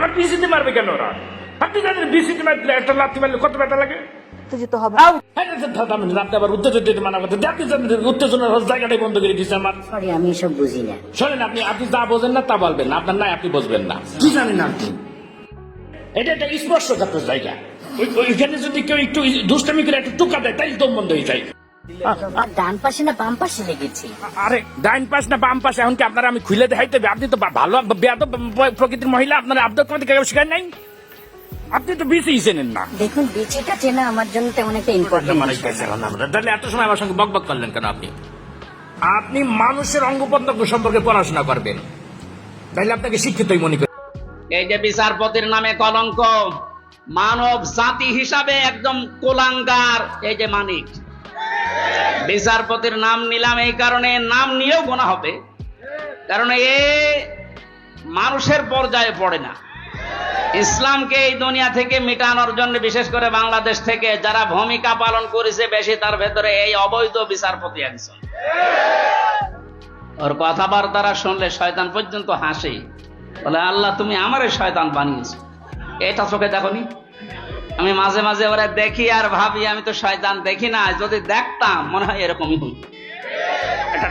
আমার বিসিতে মারবে কেন ওরা? আপনি জানেন বিসিতে মারলে একটা লাথি মারলে কত ব্যথা লাগে? উত্তেজিত হবে। হ্যাঁ, আপনি আবার উত্তেজন মানা করতে আপনি উত্তেজনার জায়গাটাই বন্ধ করে দিচ্ছে আমার। সরি আমি এসব বুঝি না। শোনেন আপনি আপনি যা বোঝেন না তা বলবেন না। আপনার নাই আপনি বুঝবেন না। কি জানেন আপনি? এটা একটা স্পর্শকাতর জায়গা। ওইখানে যদি কেউ একটু দুষ্টামি করে একটু টুকা দেয় তাই দম বন্ধ হয়ে যায়। ডান পাশে না বাম পাশে লেগেছে? আরে ডাইন পাশ না বাম পাশ এখন কি আপনারা আমি খুলে দেখাইতে হবে? আপনি তো ভালো বেয়াদ প্রকৃতির মহিলা আপনারা আব্দ করতে কেউ নাই? আপনি তো বেশি চেনেন না। দেখুন বিচিটা চেনা আমার জন্য তেমন একটা ইম্পর্টেন্ট মানে তাহলে এত সময় আমার সঙ্গে বকবক করলেন কেন আপনি? আপনি মানুষের অঙ্গ প্রত্যঙ্গ সম্পর্কে পড়াশোনা করবেন। তাহলে আপনাকে শিক্ষিতই মনে করি। এই যে বিচারপতির নামে কলঙ্ক মানব জাতি হিসাবে একদম কোলাঙ্গার। এই যে মানিক বিচারপতির নাম নিলাম এই কারণে, নাম নিয়েও গোনা হবে। কারণ এ মানুষের পর্যায়ে পড়ে না। ইসলামকে এই দুনিয়া থেকে মিটানোর জন্য, বিশেষ করে বাংলাদেশ থেকে, যারা ভূমিকা পালন করেছে বেশি, তার ভেতরে এই অবৈধ বিচারপতি একজন। ওর কথাবার্তারা শুনলে শয়তান পর্যন্ত হাসে। বলে, আল্লাহ, তুমি আমারে শয়তান বানিয়েছো। এটা চোখে দেখনি? আমি মাঝে মাঝে ওরা দেখি আর ভাবি, আমি তো শয়তান দেখি না, যদি দেখতাম, মনে হয় এরকমই হইত। একটা